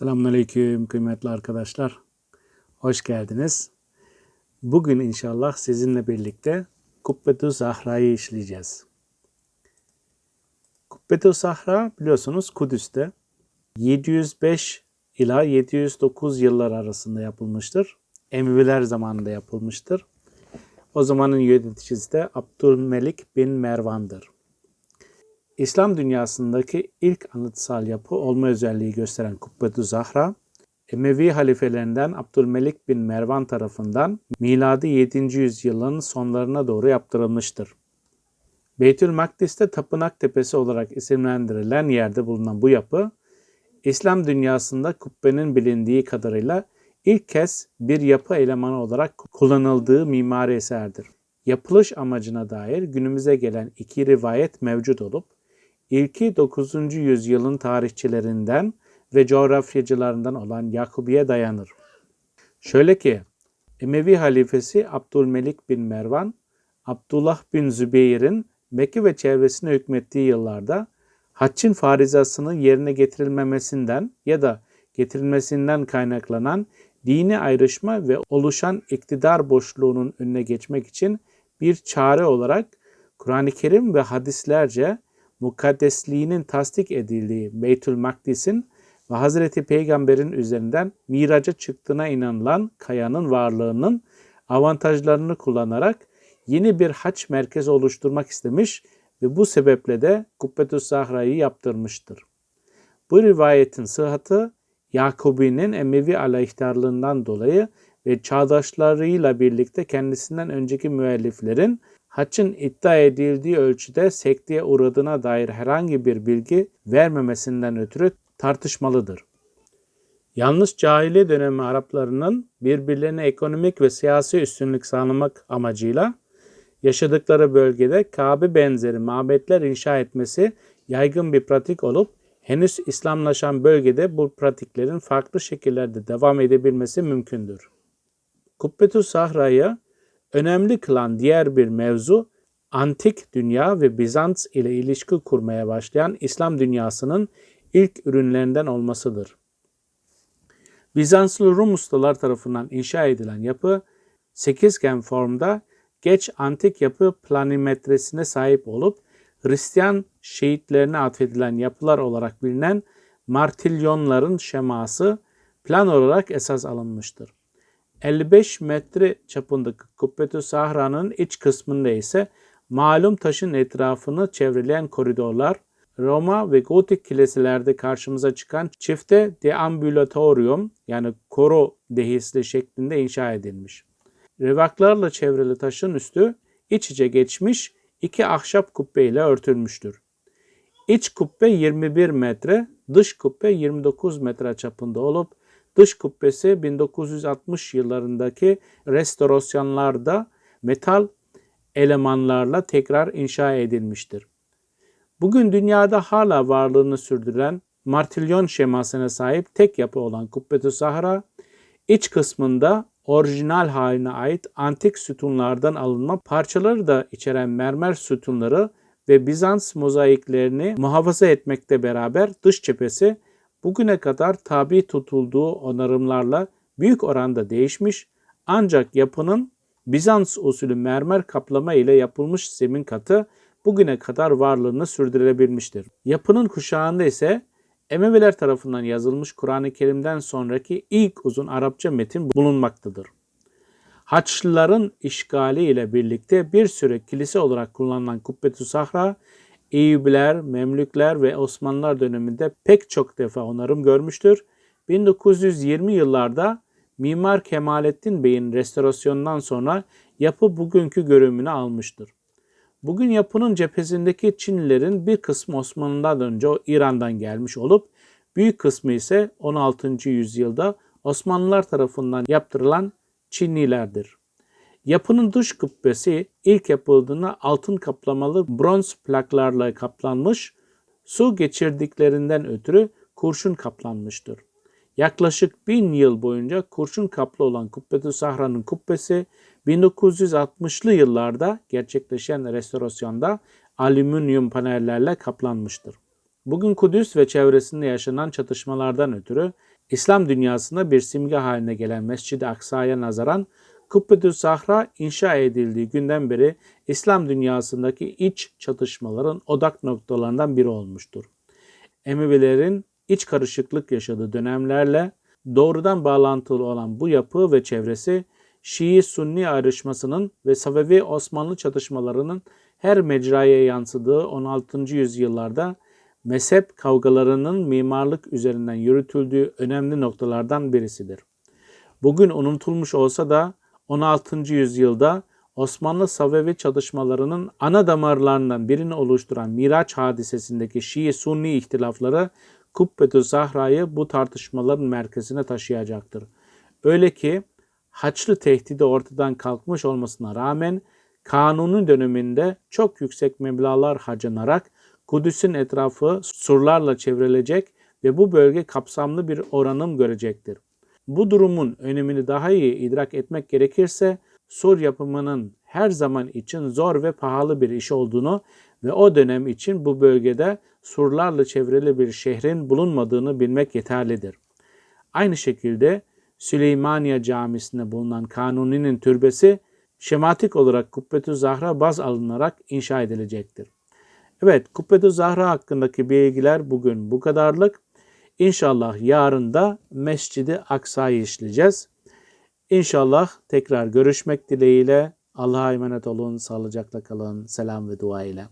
Selamünaleyküm kıymetli arkadaşlar. Hoş geldiniz. Bugün inşallah sizinle birlikte Kubbetü Zahra'yı işleyeceğiz. Kubbetü Zahra biliyorsunuz Kudüs'te 705 ila 709 yıllar arasında yapılmıştır. Emeviler zamanında yapılmıştır. O zamanın yöneticisi de Abdülmelik bin Mervan'dır. İslam dünyasındaki ilk anıtsal yapı olma özelliği gösteren Kubbetü Zahra, Emevi halifelerinden Abdülmelik bin Mervan tarafından miladi 7. yüzyılın sonlarına doğru yaptırılmıştır. Beytül Makdis'te Tapınak Tepesi olarak isimlendirilen yerde bulunan bu yapı, İslam dünyasında kubbenin bilindiği kadarıyla ilk kez bir yapı elemanı olarak kullanıldığı mimari eserdir. Yapılış amacına dair günümüze gelen iki rivayet mevcut olup, İlki 9. yüzyılın tarihçilerinden ve coğrafyacılarından olan Yakubi'ye dayanır. Şöyle ki, Emevi halifesi Abdülmelik bin Mervan, Abdullah bin Zübeyir'in Mekke ve çevresine hükmettiği yıllarda haccın farizasının yerine getirilmemesinden ya da getirilmesinden kaynaklanan dini ayrışma ve oluşan iktidar boşluğunun önüne geçmek için bir çare olarak Kur'an-ı Kerim ve hadislerce mukaddesliğinin tasdik edildiği Beytül Makdis'in ve Hazreti Peygamber'in üzerinden miraca çıktığına inanılan kayanın varlığının avantajlarını kullanarak yeni bir haç merkezi oluşturmak istemiş ve bu sebeple de Kubbetü Sahra'yı yaptırmıştır. Bu rivayetin sıhhatı Yakubi'nin Emevi aleyhtarlığından dolayı ve çağdaşlarıyla birlikte kendisinden önceki müelliflerin haccın iddia edildiği ölçüde sekteye uğradığına dair herhangi bir bilgi vermemesinden ötürü tartışmalıdır. Yalnız cahiliye dönemi Araplarının birbirlerine ekonomik ve siyasi üstünlük sağlamak amacıyla yaşadıkları bölgede Kabe benzeri mabetler inşa etmesi yaygın bir pratik olup henüz İslamlaşan bölgede bu pratiklerin farklı şekillerde devam edebilmesi mümkündür. Kubbetü Sahra'yı önemli kılan diğer bir mevzu antik dünya ve Bizans ile ilişki kurmaya başlayan İslam dünyasının ilk ürünlerinden olmasıdır. Bizanslı Rum ustalar tarafından inşa edilen yapı sekizgen formda geç antik yapı planimetresine sahip olup Hristiyan şehitlerine atfedilen yapılar olarak bilinen martilyonların şeması plan olarak esas alınmıştır. 55 metre çapındaki Kubbetü Sahra'nın iç kısmında ise malum taşın etrafını çevreleyen koridorlar, Roma ve Gotik kiliselerde karşımıza çıkan çifte deambulatorium yani koro dehisli şeklinde inşa edilmiş. Revaklarla çevrili taşın üstü iç içe geçmiş iki ahşap kubbe ile örtülmüştür. İç kubbe 21 metre, dış kubbe 29 metre çapında olup Dış kubbesi 1960 yıllarındaki restorasyonlarda metal elemanlarla tekrar inşa edilmiştir. Bugün dünyada hala varlığını sürdüren martilyon şemasına sahip tek yapı olan Kubbetü Sahra, iç kısmında orijinal haline ait antik sütunlardan alınma parçaları da içeren mermer sütunları ve Bizans mozaiklerini muhafaza etmekte beraber dış cephesi bugüne kadar tabi tutulduğu onarımlarla büyük oranda değişmiş ancak yapının Bizans usulü mermer kaplama ile yapılmış zemin katı bugüne kadar varlığını sürdürebilmiştir. Yapının kuşağında ise Emeviler tarafından yazılmış Kur'an-ı Kerim'den sonraki ilk uzun Arapça metin bulunmaktadır. Haçlıların işgali ile birlikte bir süre kilise olarak kullanılan Kubbetü Sahra Eyyubiler, Memlükler ve Osmanlılar döneminde pek çok defa onarım görmüştür. 1920 yıllarda Mimar Kemalettin Bey'in restorasyonundan sonra yapı bugünkü görünümünü almıştır. Bugün yapının cephesindeki Çinlilerin bir kısmı Osmanlı'dan önce İran'dan gelmiş olup büyük kısmı ise 16. yüzyılda Osmanlılar tarafından yaptırılan Çinlilerdir. Yapının dış kubbesi ilk yapıldığında altın kaplamalı bronz plaklarla kaplanmış, su geçirdiklerinden ötürü kurşun kaplanmıştır. Yaklaşık bin yıl boyunca kurşun kaplı olan Kubbetü Sahra'nın kubbesi 1960'lı yıllarda gerçekleşen restorasyonda alüminyum panellerle kaplanmıştır. Bugün Kudüs ve çevresinde yaşanan çatışmalardan ötürü İslam dünyasında bir simge haline gelen Mescid-i Aksa'ya nazaran Kubbetü Zahra inşa edildiği günden beri İslam dünyasındaki iç çatışmaların odak noktalarından biri olmuştur. Emevilerin iç karışıklık yaşadığı dönemlerle doğrudan bağlantılı olan bu yapı ve çevresi Şii-Sunni ayrışmasının ve Safevi-Osmanlı çatışmalarının her mecraya yansıdığı 16. yüzyıllarda mezhep kavgalarının mimarlık üzerinden yürütüldüğü önemli noktalardan birisidir. Bugün unutulmuş olsa da 16. yüzyılda Osmanlı Savevi çatışmalarının ana damarlarından birini oluşturan Miraç hadisesindeki Şii-Sunni ihtilafları Kubbetü Zahra'yı bu tartışmaların merkezine taşıyacaktır. Öyle ki Haçlı tehdidi ortadan kalkmış olmasına rağmen Kanuni döneminde çok yüksek meblağlar harcanarak Kudüs'ün etrafı surlarla çevrilecek ve bu bölge kapsamlı bir oranım görecektir. Bu durumun önemini daha iyi idrak etmek gerekirse sur yapımının her zaman için zor ve pahalı bir iş olduğunu ve o dönem için bu bölgede surlarla çevrili bir şehrin bulunmadığını bilmek yeterlidir. Aynı şekilde Süleymaniye Camisi'nde bulunan Kanuni'nin türbesi şematik olarak Kubbetü Zahra baz alınarak inşa edilecektir. Evet, Kubbetü Zahra hakkındaki bilgiler bugün bu kadarlık. İnşallah yarın da Mescidi Aksa'yı işleyeceğiz. İnşallah tekrar görüşmek dileğiyle. Allah'a emanet olun, sağlıcakla kalın, selam ve dua ile.